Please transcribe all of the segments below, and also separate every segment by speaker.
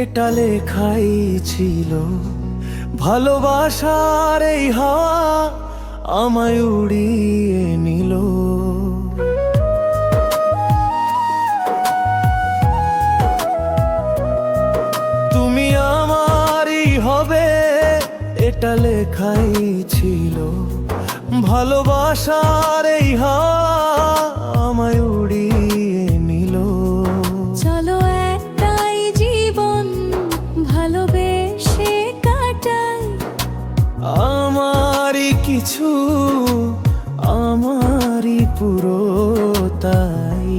Speaker 1: এটা লেখাই ছিল। ভালোবাসার এই হাওয়া আমায় উড়িয়ে নিল। তুমি আমারই হবে, এটা লেখাই ছিল। ভালোবাসার এই হাওয়া কিছু আমারই পুরো তাই।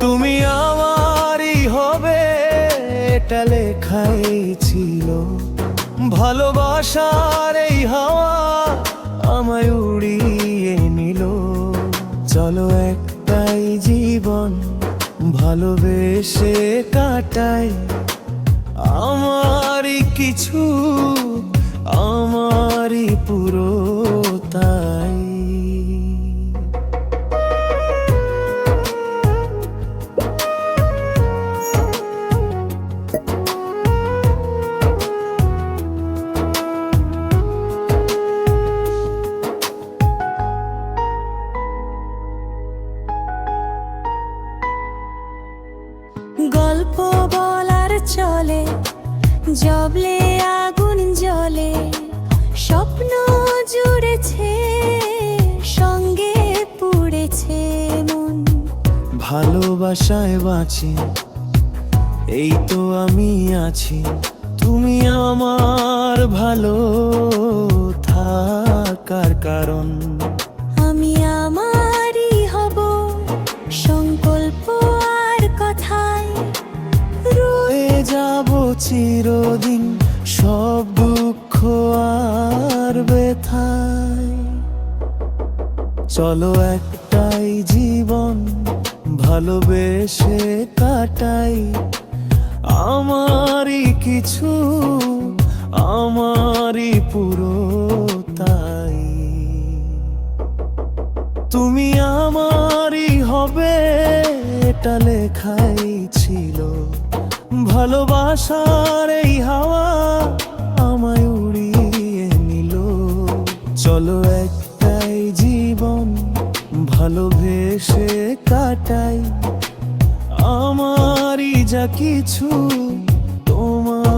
Speaker 1: তুমি আমারই হবে, এটা লেখাই ছিল। ভালোবাসার এই হাওয়া আমায় উড়িয়ে নিল। চলো একটাই জীবন, ভালোবেসে কাটাই। আমারই কিছু পুরো তাই
Speaker 2: গল্প বলার চলে জবলে আগুন
Speaker 1: ভালোবাসায় বাঁচি। এই তো আমি আছি। তুমি আমার ভালো থাকার কারণ।
Speaker 2: আমি আমারই হব সংকল্প আর কথায়।
Speaker 1: রয়ে যাব চিরদিন সব দুঃখ আর ব্যথায়। চলো একটাই জীবন ভালোবেসে কাটাই আমারই কিছু, আমারই পুরো তাই তুমি আমারই হবে, এটা লেখাই ছিল। ভালোবাসার এই হাওয়া আমায় উড়িয়ে নিল। চলো জীবন ভালোবেসে কাটাই। আমারই যা কিছু তোমার